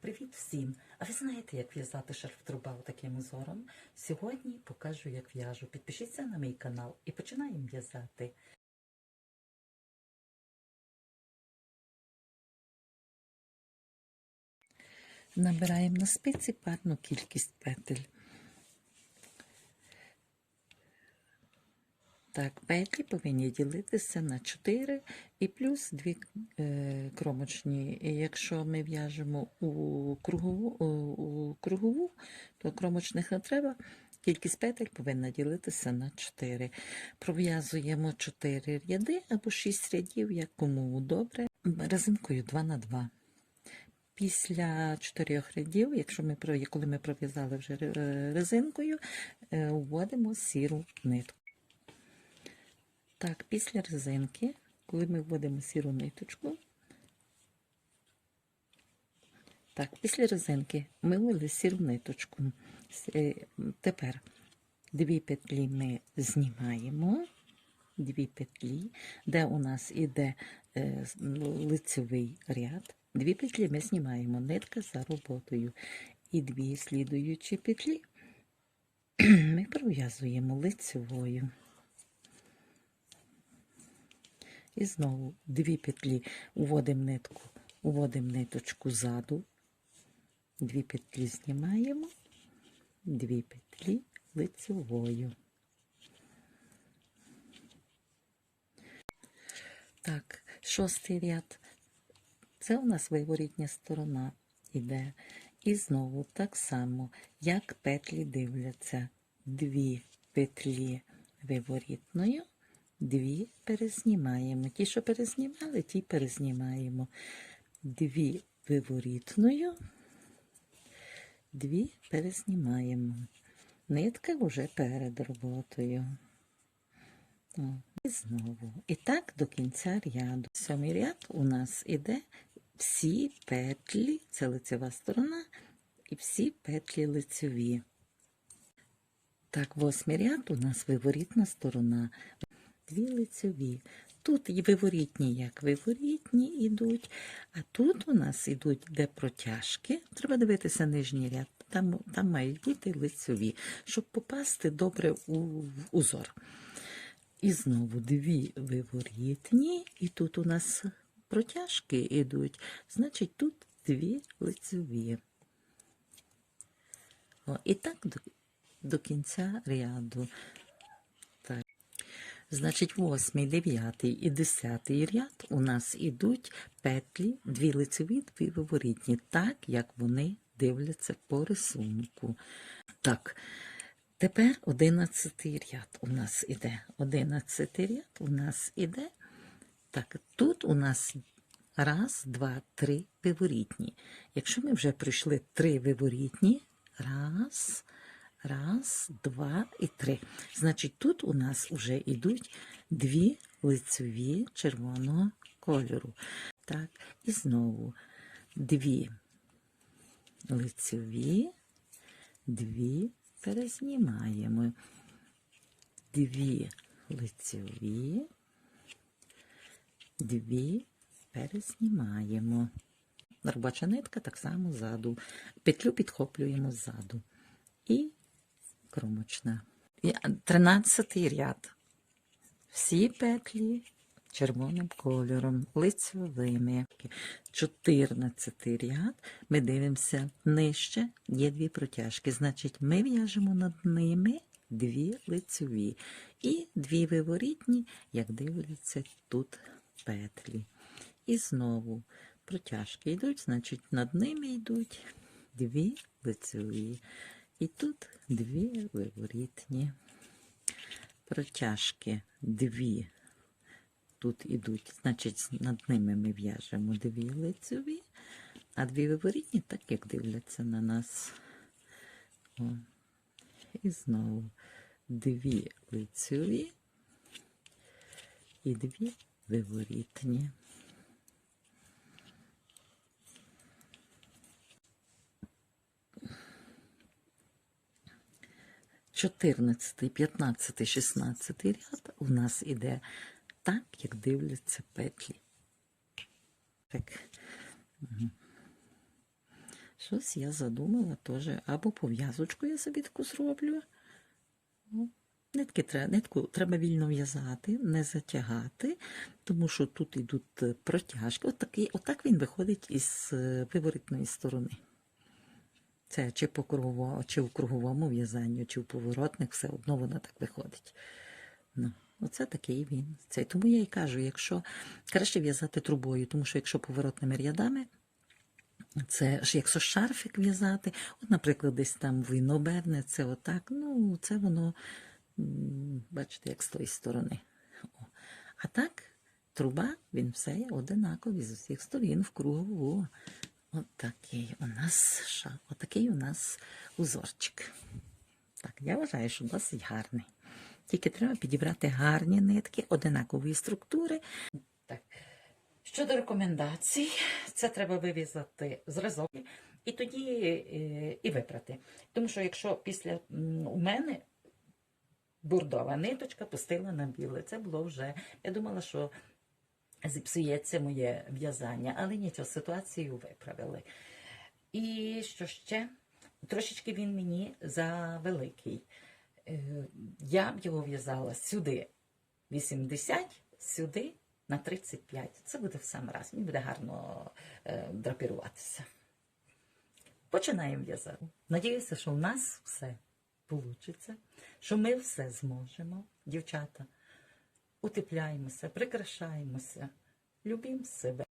Привіт всім! А ви знаєте, як в'язати шарф-труба таким узором? Сьогодні покажу, як в'яжу. Підпишіться на мій канал і починаємо в'язати. Набираємо на спиці парну кількість петель. Так, петлі повинні ділитися на 4 і плюс 2 е, кромочні. І якщо ми в'яжемо у кругову, у, у кругову, то кромочних не треба. Кількість петель повинна ділитися на 4. Пров'язуємо 4 ряди або 6 рядів, як кому добре, резинкою 2 на 2. Після чотирьох рядів, якщо ми коли ми пров'язали вже е, резинкою, е, вводимо сіру нитку. Так, після резинки, коли ми вводимо сіру ниточку, так, після резинки ми ввели сіру ниточку. Е, Тепер дві петлі ми знімаємо, дві петлі, де у нас іде е, лицевий ряд. Дві петлі ми знімаємо, нитка за роботою. І дві слідуючі петлі ми пров'язуємо лицевою. І знову дві петлі уводимо нитку, уводимо ниточку ззаду, дві петлі знімаємо, дві петлі лицевою. Так, шостий ряд. Це у нас виворітня сторона іде. І знову так само, як петлі дивляться. Дві петлі виворітною, дві перезнімаємо. Ті, що перезнімали, ті перезнімаємо. Дві виворітною, дві перезнімаємо. Нитка вже перед роботою. І знову. І так до кінця ряду. Сьомий ряд у нас іде всі петлі, це лицева сторона, і всі петлі лицеві. Так, восьмий ряд у нас виворітна сторона. Дві лицеві. Тут виворітні, як виворітні йдуть, а тут у нас йдуть де протяжки. Треба дивитися нижній ряд. Там, там мають бути лицеві, щоб попасти добре у узор. І знову дві виворітні, і тут у нас протяжки йдуть. Значить, тут дві лицеві. О, і так до, до кінця ряду. Значить, восьмий, дев'ятий і десятий ряд у нас ідуть петлі, дві лицеві, дві виворітні, так як вони дивляться по рисунку. Так, тепер одинадцятий ряд у нас іде. Одинадцятий ряд у нас іде. Так, тут у нас раз, два, три виворітні. Якщо ми вже пройшли три виворітні, раз, раз, два і три. Значить, тут у нас вже йдуть дві лицеві червоного кольору. Так, і знову дві лицеві, дві перезнімаємо. Дві лицеві, дві перезнімаємо. Робоча нитка так само ззаду. Петлю підхоплюємо ззаду. І кромочна. І Тринадцятий ряд. Всі петлі червоним кольором, лицевими. Чотирнадцятий ряд. Ми дивимося нижче, є дві протяжки. Значить, ми в'яжемо над ними дві лицеві. І дві виворітні, як дивляться тут петлі. І знову протяжки йдуть, значить, над ними йдуть дві лицеві. І тут дві виворітні. Протяжки дві. Тут ідуть, значить, над ними ми в'яжемо дві лицеві, а дві виворітні, так як дивляться на нас. О. І знову дві лицеві і дві виворітні. Чотирнадцятий, п'ятнадцятий, шістнадцятий ряд у нас іде так, як дивляться петлі. Так. Щось я задумала теж. Або пов'язочку я собі таку зроблю. Ну, Нитки треба, нитку треба вільно в'язати, не затягати, тому що тут йдуть е, протяжки. Отакий, отак він виходить із е, виворітної сторони. Це чи по кругово, чи в круговому в'язанню, чи в поворотних, все одно воно так виходить. Ну, оце такий він. Це. Тому я і кажу, якщо краще в'язати трубою, тому що якщо поворотними рядами, це ж якщо шарфик в'язати, от, наприклад, десь там він оберне, це отак, ну, це воно, бачите, як з тої сторони. О. А так, труба, він все одинаковий з усіх сторін в кругову. От такий у нас ша, отакий у нас узорчик. Так, я вважаю, що досить гарний. Тільки треба підібрати гарні нитки одинакової структури. Так. Щодо рекомендацій, це треба вивізати зразок і тоді е, і випрати. Тому що якщо після у мене бурдова ниточка пустила на біле, це було вже. Я думала, що зіпсується моє в'язання, але нічого, ситуацію виправили. І що ще? Трошечки він мені завеликий. Е, Я б його в'язала сюди 80, сюди на 35. Це буде в сам раз. Він буде гарно е, драпіруватися. Починаємо в'язати. Надіюся, що в нас все вийде, що ми все зможемо. Дівчата, утепляємося, прикрашаємося, любимо себе.